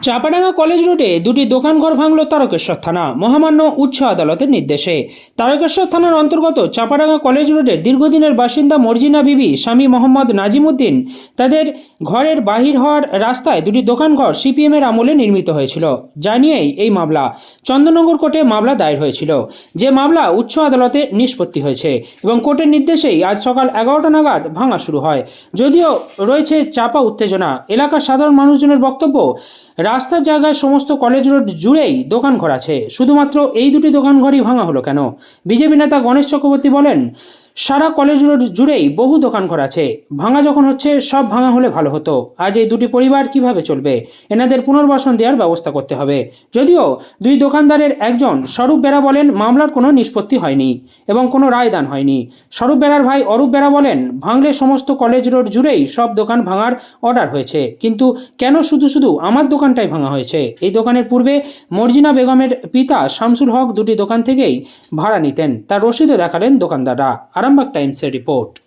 Chapadanga college রোডে দুটি দোকানঘর ভাঙল তারকেশ্বর থানা। মহামান্য উচ্চ আদালতের নির্দেশে। তারকেশ্বর থানার অন্তর্গত চাপাডাঙ্গা কলেজ রোডের দীর্ঘদিনের বাসিন্দা মর্জিনা বিবি, স্বামী মোহাম্মদ নাজিমুদ্দিন তাদের ঘরের বাহির হওয়ার রাস্তায় দুটি দোকানঘর সিপিএমের আমলে নির্মিত হয়েছিল। যা নিয়েই এই মামলা চন্দননগর কোর্টে মামলা দায়ের হয়েছিল। যে মামলা উচ্চ আদালতে নিষ্পত্তি হয়েছে এবং কোর্টের নির্দেশেই আজ সকাল এগারোটা নাগাদ ভাঙা শুরু হয়। যদিও রয়েছে চাপা উত্তেজনা। এলাকার সাধারণ মানুষজনের বক্তব্য রাস্তার জায়গায় সমস্ত কলেজ রোড জুড়েই দোকান ঘর আছে শুধুমাত্র এই দুটি দোকান ঘরই ভাঙা হলো কেন? বিজেপি নেতা গণেশ চক্রবর্তী বলেন সারা কলেজ রোড জুড়েই বহু দোকানঘর আছে। ভাঙা যখন হচ্ছে, সব ভাঙা হলে ভালো হতো। আজ এই দুটি পরিবার কীভাবে চলবে? এনাদের পুনর্বাসন দেওয়ার ব্যবস্থা করতে হবে। যদিও দুই দোকানদারের একজন স্বরূপ বেরা বলেন, মামলার কোনো নিষ্পত্তি হয়নি এবং কোনো রায়দান হয়নি। স্বরূপ বেরার ভাই অরূপ বেরা বলেন, ভাঙলে সমস্ত কলেজ রোড জুড়েই সব দোকান ভাঙার অর্ডার হয়েছে। কিন্তু কেন শুধু শুধু আমার দোকানটাই ভাঙা হয়েছে? এই দোকানের পূর্বে মর্জিনা বেগমের পিতা শামসুল হক দুটি দোকান থেকেই ভাড়া নিতেন। তার রসিদও দেখালেন দোকানদাররা। Number Times a report.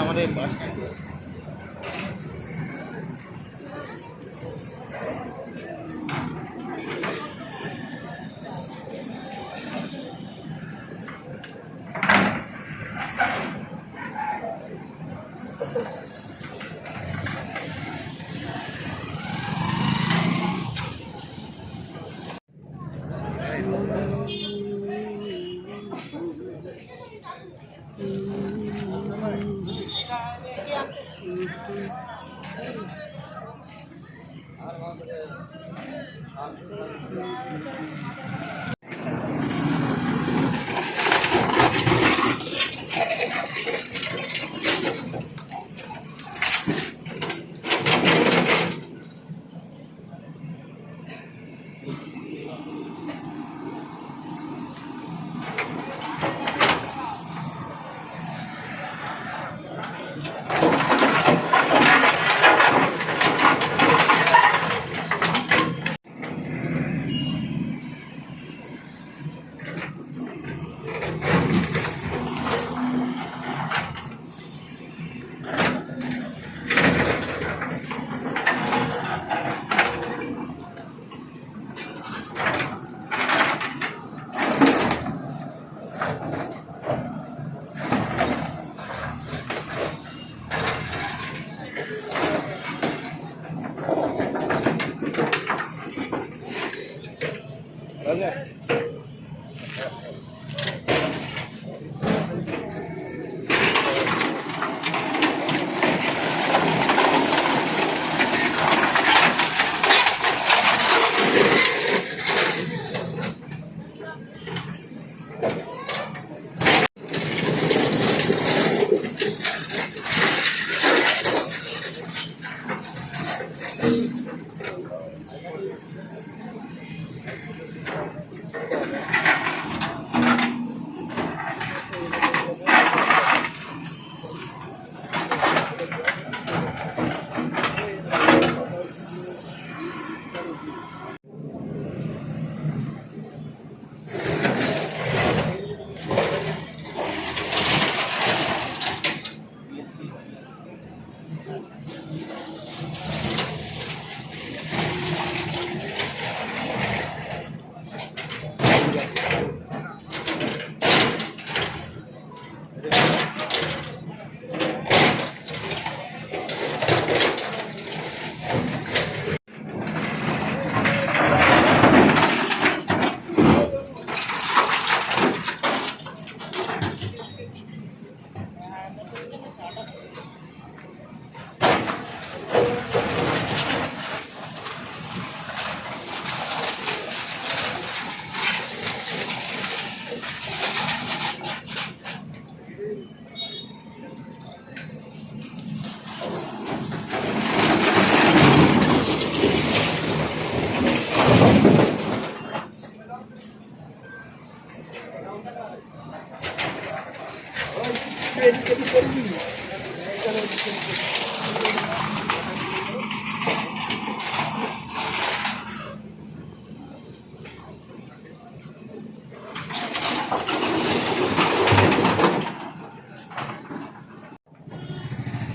আমাদের আর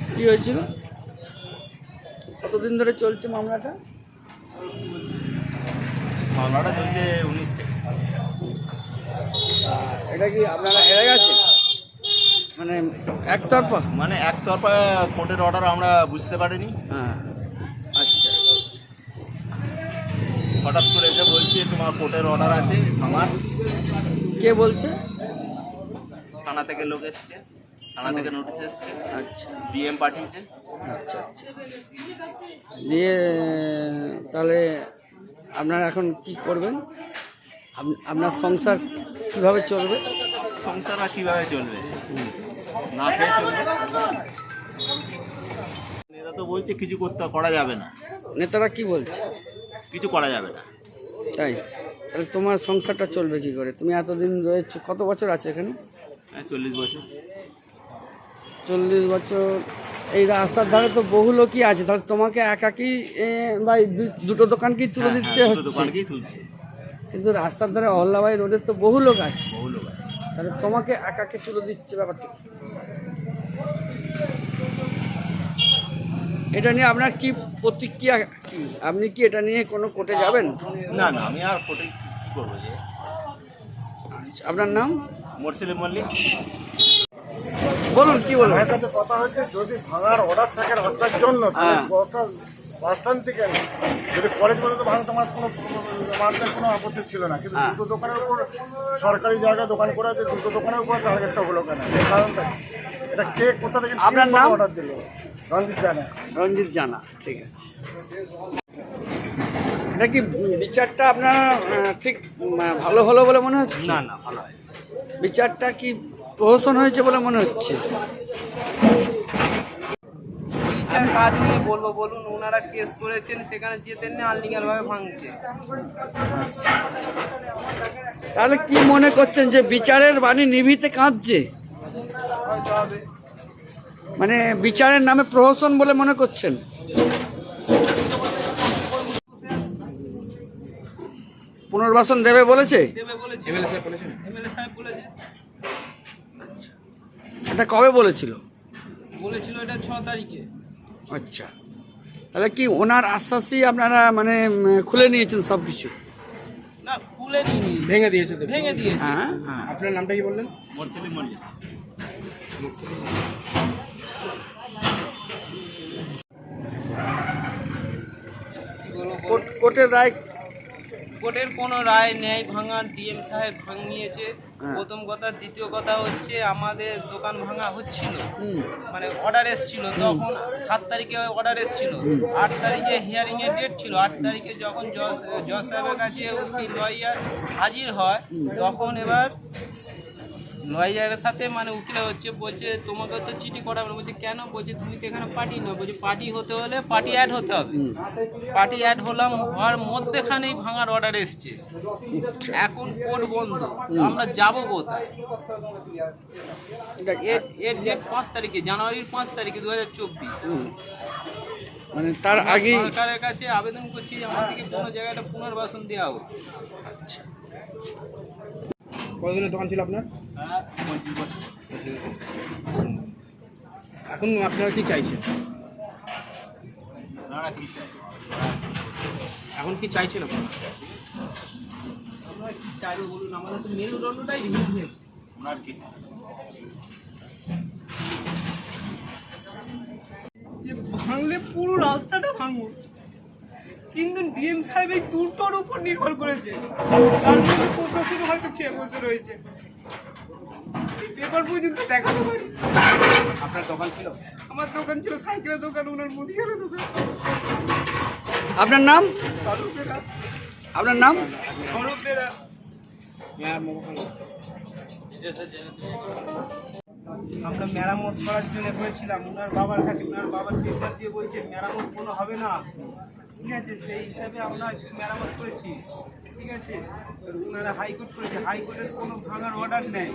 কি হয়েছিল? কতদিন ধরে চলছে মামলাটা? মামলাটা চলছে উনিশ থেকে এটা কি আপনারা হেরে গেছে মানে একতরফা? মানে একতরফা কোর্টের অর্ডার আমরা বুঝতে পারিনি। হ্যাঁ। আচ্ছা। হঠাৎ করে এসে বলছি তোমার কোর্টের অর্ডার আছে আমার। কে বলছে? থানা থেকে লোক এসছে থানা থেকে নোটিশ এসছে। আচ্ছা। ডিএম পাঠিয়েছে। আচ্ছা আচ্ছা। দিয়ে তাহলে আপনারা এখন কি করবেন? আপনার সংসার কীভাবে চলবে? সংসার আর কীভাবে চলবে? না খেয়ে এরা তো বলছে কিছু করতে করা যাবে না। নেতারা কি বলছে? কিছু করা যাবে না। তাই? তাহলে তোমার সংসারটা চলবে কি করে? তুমি এতদিন রয়েছো কত বছর আছে এখানে? হ্যাঁ চল্লিশ বছর। চল্লিশ বছর। এই রাস্তার ধারে তো বহু লোকই আছে তাহলে তোমাকে একাকি বা দুটো দোকান কি তুলে হ্যাঁ, দিচ্ছে হ্যাঁ, হচ্ছে? কিন্তু রাস্তার ধারে অল্লাবাই রোডের তো বহু লোক আছে। বহু লোক আছে। তাহলে তোমাকে একাকে তুলে দিচ্ছে ব্যাপারটা এটা নিয়ে আপনার কি প্রতিক্রিয়া কি? আপনি কি এটা নিয়ে কোনো কোর্টে যাবেন? না না আমি আর কোর্টে কী করব যে? আপনার নাম? মোরসেলি মল্লিক। বলুন কি বলুন? আমার কাছে কথা হচ্ছে যদি ভাঙার অর্ডার থাকে রাস্তার জন্য হ্যাঁ। বাস স্ট্যান্ড থেকে যদি কলেজ পর্যন্ত ভাঙতে আমার কোনো কোনো আপত্তি ছিল না। কিন্তু হ্যাঁ। দুটো দোকানের উপর সরকারি জায়গায় দোকান করে আছে দুটো দোকানের উপর টার্গেটটা হলো কেন? এই কারণটা কি? এটা কে কোথা থেকে আপনার নাম? অর্ডার দিল? রঞ্জিত জানা। রঞ্জিত জানা ঠিক আছে। এটা কি বিচারটা আপনার ঠিক ভালো হলো বলে মনে হচ্ছে? না না ভালো হয় বিচারটা কি প্রহসন হয়েছে বলে মনে হচ্ছে? আর কাজ নিয়ে বলব বলুন ওনারা কেস করেছেন সেখানে যেতেন না আনলিগাল ভাবে ভাঙছে। তাহলে কি মনে করছেন যে বিচারের বাণী নিভিতে কাঁদছে? হয়তো হবে। মানে বিচারের নামে প্রহসন বলে মনে করছেন। পুনর্বাসন দেবে বলেছে? বলেছে। এটা কবে বলেছিল? বলেছিল এটা ছ তারিখে। আচ্ছা। তাহলে কি ওনার আশ্বাসই আপনারা মানে খুলে নিয়েছেন সব কিছু না খুলে নিয়ে ভেঙে দিয়েছে ভেঙে দিয়েছে। হ্যাঁ হ্যাঁ। আপনার নামটা কি বললেন? মল্লিক। কোর্টের রায়? কোর্টের কোনো রায় নেই ভাঙার ডিএম সাহেব ভাঙিয়েছে। হ্যাঁ। প্রথম কথা দ্বিতীয় কথা হচ্ছে আমাদের দোকান ভাঙা হচ্ছিল। মানে অর্ডার এসেছিল তখন সাত তারিখে অর্ডার এসেছিল। আট তারিখে হিয়ারিং এর ডেট ছিল। আট তারিখে যখন জজ জজ সাহেবের কাছে উকিল লয়ার হাজির হয় তখন এবার লয়ারের সাথে মানে উকিল হচ্ছে বলছে তোমাকে তো চিঠি করা হবে না। বলছে কেন? বলছে তুমি তো এখানে পার্টি নয় বলছে পার্টি হতে হলে পার্টি অ্যাড হতে হবে। পার্টি অ্যাড হলাম হওয়ার মধ্যেখানেই ভাঙার অর্ডার এসছে। এখন কোর্ট বন্ধ। আমরা যাব কোথায়? এটা- এর ডেট পাঁচ তারিখে জানুয়ারির পাঁচ তারিখে দু হাজার চব্বিশ মানে তার আগে সরকারের কাছে আবেদন করছি আমাদেরকে কোনো জায়গাটা পুনর্বাসন দেওয়া হোক। কতদিনের দোকান ছিল আপনার? এখন আপনারা কি চাইছেন? এখন কি চাইছেন আপনারা? বলুন আমাদের তো ওনার কি যে ভাঙলে পুরো রাস্তাটা ভাঙুন কিন্তু ডিএম সাহেব এই দুটোর উপর নির্ভর করেছে। তার মধ্যে প্রশাসন হয়তো খেয়ে বসে রয়েছে। পেপার পর্যন্ত দেখাতে পারি আপনার দোকান ছিল? আমার দোকান ছিল সাইকেলের দোকান ওনার মুদিখানা দোকান। আপনার নাম? আপনার নাম? স্বরূপেরা হ্যাঁ মোবাইল আমরা মেরামত করার জন্য হয়েছিলাম ওনার বাবার কাছে ওনার বাবার পেপার দিয়ে বলছে মেরামত কোনো হবে না। ঠিক আছে সেই হিসাবে আমরা মেরামত করেছি ঠিক আছে? ওনারা হাইকোর্ট করেছে হাইকোর্টের কোনো ভাঙার অর্ডার নেই।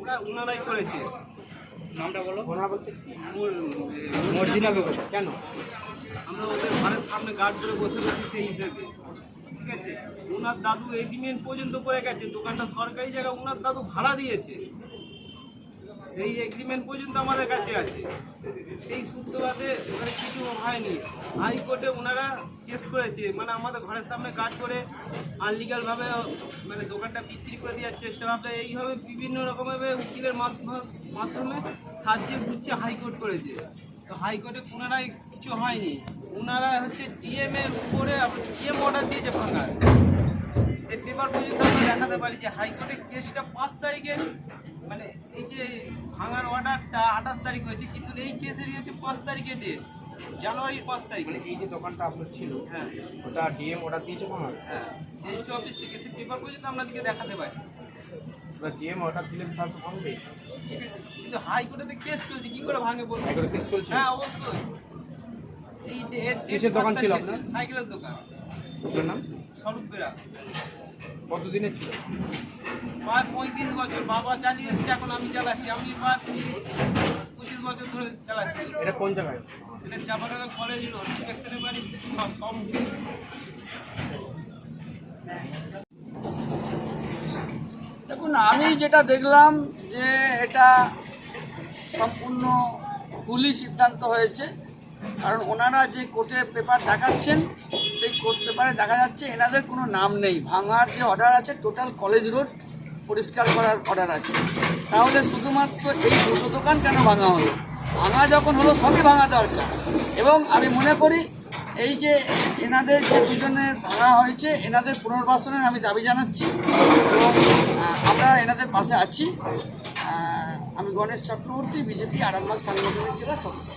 ওরা ওনারাই করেছে। নামটা বলো। মর্জিনা বেগম কেন? আমরা ওদের ঘরের সামনে গার্ড করে বসে রয়েছি সেই হিসেবে ঠিক আছে? ওনার দাদু এগ্রিমেন্ট পর্যন্ত করে গেছে দোকানটা সরকারি জায়গা ওনার দাদু ভাড়া দিয়েছে। সেই এগ্রিমেন্ট পর্যন্ত আমাদের কাছে আছে। সেই সূত্রপাতে ওখানে কিছু হয়নি। হাইকোর্টে ওনারা কেস করেছে। মানে আমাদের ঘরের সামনে কাজ করে আনলিগালভাবে মানে দোকানটা বিক্রি করে দেওয়ার চেষ্টা ভাবলে এইভাবে বিভিন্ন রকমভাবে উকিলের মাধ্যমে সাহায্যে বুঝছে হাইকোর্ট করেছে। তো হাইকোর্টে ওনারাই কিছু হয়নি। ওনারা হচ্ছে ডিএম এর উপরে ডিএম অর্ডার দিয়েছে ভাঙার। সেই পেপার পর্যন্ত আমরা দেখাতে পারি যে হাইকোর্টে কেসটা পাঁচ তারিখে মানে এই যে ভাঙার অর্ডারটা আঠাশ তারিখ হয়েছে কিন্তু এই কেসেরই হচ্ছে পাঁচ তারিখে ডেট জানুয়ারির পাঁচ তারিখ। মানে এই যে দোকানটা আপনার ছিল হ্যাঁ। ওটা ডিএম অর্ডার দিয়েছে ভাঙার হ্যাঁ? রেজিস্ট্রি অফিস থেকে সেই পেপার পর্যন্ত আপনাদেরকে দেখাতে পারি। এবার ডিএম অর্ডার দিলে তাহলে তো ভাঙবে কিন্তু হাইকোর্টে কেস চলছে কি করে ভাঙে বলব হাইকোর্টে কেস চলছে? হ্যাঁ অবশ্যই। এই কিসের দোকান ছিল আপনার? সাইকেলের দোকান। ওটার নাম? স্বরূপ বেরা। কতদিনের ছিল? প্রায় পঁয়ত্রিশ বছর বাবা চালিয়ে এসছে এখন আমি চালাচ্ছি। আমি প্রায় পঁচিশ পঁচিশ বছর ধরে চালাচ্ছি। এটা কোন জায়গায়? এটা চাপাডাঙ্গা কলেজ রোড বাড়ি সম্মুখে দেখুন আমি যেটা দেখলাম যে এটা সম্পূর্ণ ভুলই সিদ্ধান্ত হয়েছে। কারণ ওনারা যে কোর্টে পেপার দেখাচ্ছেন সেই কোর্ট পেপারে দেখা যাচ্ছে এনাদের কোনো নাম নেই। ভাঙার যে অর্ডার আছে টোটাল কলেজ রোড পরিষ্কার করার অর্ডার আছে। তাহলে শুধুমাত্র এই দুটো দোকান কেন ভাঙা হলো? ভাঙা যখন হলো, সবই ভাঙা দরকার। এবং আমি মনে করি, এই যে এনাদের যে দুজনের ভাঙা হয়েছে, এনাদের পুনর্বাসনের আমি দাবি জানাচ্ছি। এবং আমরা এনাদের পাশে আছি। আমি গণেশ চক্রবর্তী, বিজেপি, আরামবাগ সাংগঠনিক জেলা সদস্য।